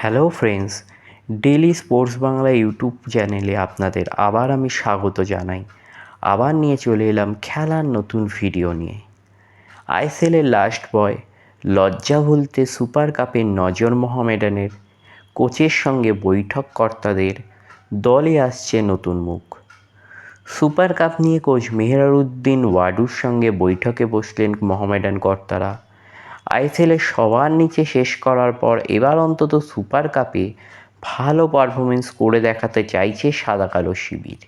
Hello friends daily sports Bangla YouTube চ্যানেলে আপনাদের আবার আমি স্বাগত জানাই। আবার নিয়ে চলে এলাম খেলার নতুন ভিডিও নিয়ে। আইএসএলের লাস্ট বয় লজ্জা ভুলতে সুপার কাপের নজর মোহামেডানের, কোচের সঙ্গে বৈঠক কর্তাদের দলে আসছে নতুন মুখ। সুপার কাপ নিয়ে কোচ মেহরারউদ্দিন ওয়াডুর সঙ্গে বৈঠকে বসলেন মোহামেডান কর্তারা। আইএসএলের সবার নিচে শেষ করার পর এবার অন্তত সুপার কাপে ভালো পারফরমেন্স করে দেখাতে চাইছে সাদা কালো শিবির।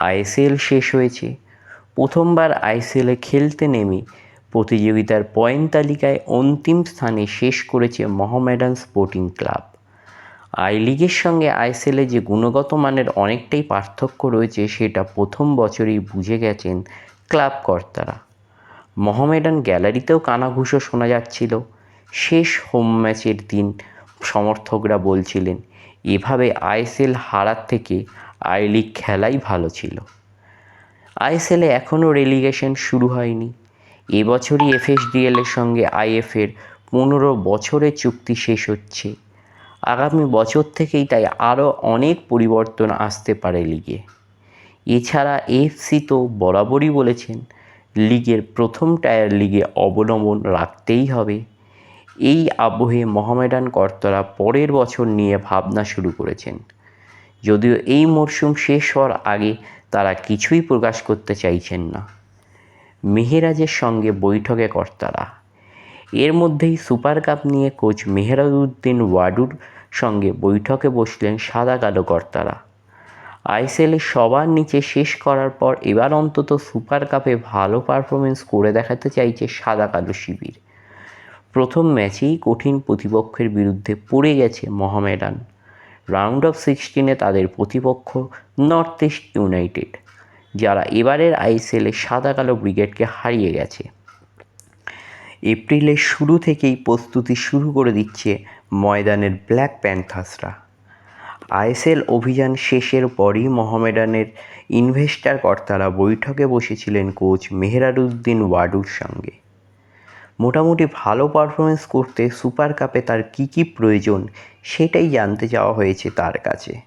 আইএসএল শেষ হয়েছে। প্রথমবার আইএসএলে খেলতে নেমে প্রতিযোগিতার পয়েন্ট তালিকায় অন্তিম স্থানে শেষ করেছে মোহামেডান স্পোর্টিং ক্লাব। আই লিগের সঙ্গে আইএসএলে যে গুণগত মানের অনেকটাই পার্থক্য রয়েছে, সেটা প্রথম বছরেই বুঝে গেছেন ক্লাব কর্তারা। মোহামেডান গ্যালারিতেও কানাঘুষো শোনা যাচ্ছিল। শেষ হোম ম্যাচের দিন সমর্থকরা বলছিলেন, এভাবে আইএসএল হারার থেকে আই লিগ খেলাই ভালো ছিল। আইএসএলে এখনও রেলিগেশন শুরু হয়নি। এবছরই এফএসডিএল এর সঙ্গে আইএফের পনেরো বছরের চুক্তি শেষ হচ্ছে। আগামী বছর থেকেই তাই আরও অনেক পরিবর্তন আসতে পারে লিগে। এছাড়া এফসি তো বরাবরই বলেছেন লিগের প্রথম টায়ার লিগে অবলম্বন রাখতেই হবে। এই আবহে মোহামেডান কর্তারা পরের বছর নিয়ে ভাবনা শুরু করেছেন। যদিও এই মরশুম শেষ হওয়ার আগে তারা কিছুই প্রকাশ করতে চাইছেন না। মেহেরাজের সঙ্গে বৈঠকে কর্তারা। এর মধ্যেই সুপার কাপ নিয়ে কোচ মেহরাজউদ্দিন ওয়াডুর সঙ্গে বৈঠকে বসলেন সাদা কালো কর্তারা। আইএসএলে সবার নিচে শেষ করার পর এবার অন্তত সুপার কাপে ভালো পারফরমেন্স করে দেখাতে চাইছে সাদা কালো শিবির। প্রথম ম্যাচেই কঠিন প্রতিপক্ষের বিরুদ্ধে পড়ে গেছে মহামেডান। রাউন্ড অফ সিক্সটিনে তাদের প্রতিপক্ষ নর্থ ইস্ট ইউনাইটেড যারা এবারের আইএসএলে সাদা কালো ব্রিগেডকে হারিয়ে গেছে। এপ্রিলের শুরু থেকেই প্রস্তুতি শুরু করে দিচ্ছে ময়দানের ব্ল্যাক প্যান্থাসরা আইএসএল অভিযান শেষের পরই মোহামেডানের ইনভেস্টার কর্তারা বৈঠকে বসেছিলেন কোচ মেহরারউদ্দিন ওয়াডুর সঙ্গে। মোটামুটি ভালো পারফরমেন্স করতে সুপার কাপে তার কী কী প্রয়োজন সেটাই জানতে চাওয়া হয়েছে তার কাছে।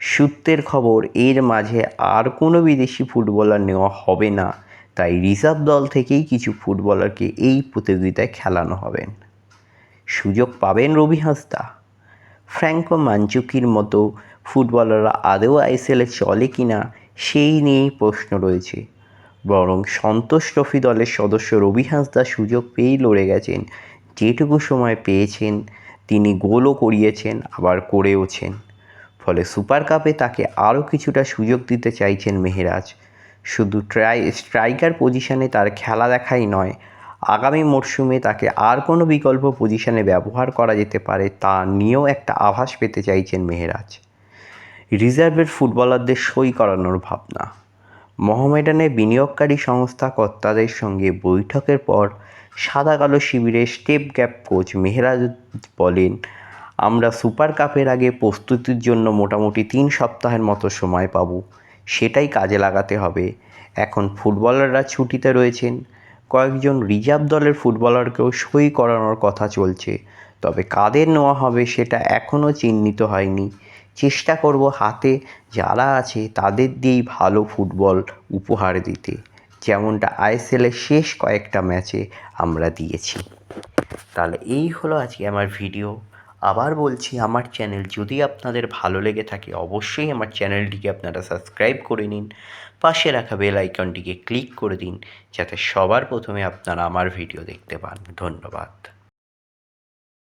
সূত্রের খবর, এর মাঝে আর কোনো বিদেশি ফুটবলার নেওয়া হবে না, তাই রিজার্ভ দল থেকেই কিছু ফুটবলারকে এই প্রতিযোগিতায় খেলানো হবেন সুযোগ পাবেন রবি হাঁসদা। ফ্র্যাঙ্কো মানচুকির মতো ফুটবলাররা আদৌ আইএসএলে চলে কি না সেই নিয়েই প্রশ্ন রয়েছে। বরং সন্তোষ ট্রফি দলের সদস্য রবি হাঁসদা সুযোগ পেয়েই লড়ে গেছেন, যেটুকু সময় পেয়েছেন, তিনি গোলও করিয়েছেন, আবার করেওছেন। ফলে সুপার কাপে তাকে আরও কিছুটা সুযোগ দিতে চাইছেন মেহেরাজ। শুধু ট্রাই, স্ট্রাইকার পজিশনে তার খেলা দেখাই নয় আগামী মরশুমে তাকে আর কোনো বিকল্প পজিশনে ব্যবহার করা যেতে পারে তা নিয়েও একটা আভাস পেতে চাইছেন মেহেরাজ। রিজার্ভের ফুটবলারদের সই করানোর ভাবনা। মোহামেডানে বিনিয়োগকারী সংস্থা কর্তাদের সঙ্গে বৈঠকের পর সাদা কালো শিবিরের স্টেপ গ্যাপ কোচ মেহরাজ বলেন, আমরা সুপার কাপের আগে প্রস্তুতির জন্য মোটামুটি তিন সপ্তাহের মতো সময় পাব। সেটাই কাজে লাগাতে হবে। এখন ফুটবলাররা ছুটিতে রয়েছেন। কয়েকজন রিজার্ভ দলের ফুটবলারকেও সই করানোর কথা চলছে। তবে কাদের নেওয়া হবে সেটা এখনও চিহ্নিত হয়নি। চেষ্টা করব হাতে, যারা আছে তাদের দিয়েই ভালো ফুটবল উপহার দিতে। যেমনটা আইএসএলের শেষ কয়েকটা ম্যাচে আমরা দিয়েছি। তাহলে এই হলো আজকে আমার ভিডিও। আবার বলছি, আমার চ্যানেল যদি আপনাদের ভালো লেগে থাকে, অবশ্যই আমার চ্যানেলটিকে আপনারা সাবস্ক্রাইব করে নিন। পাশে রাখা বেল আইকনটিকে ক্লিক করে দিন, যাতে সবার প্রথমে আপনারা আমার ভিডিও দেখতে পান। ধন্যবাদ।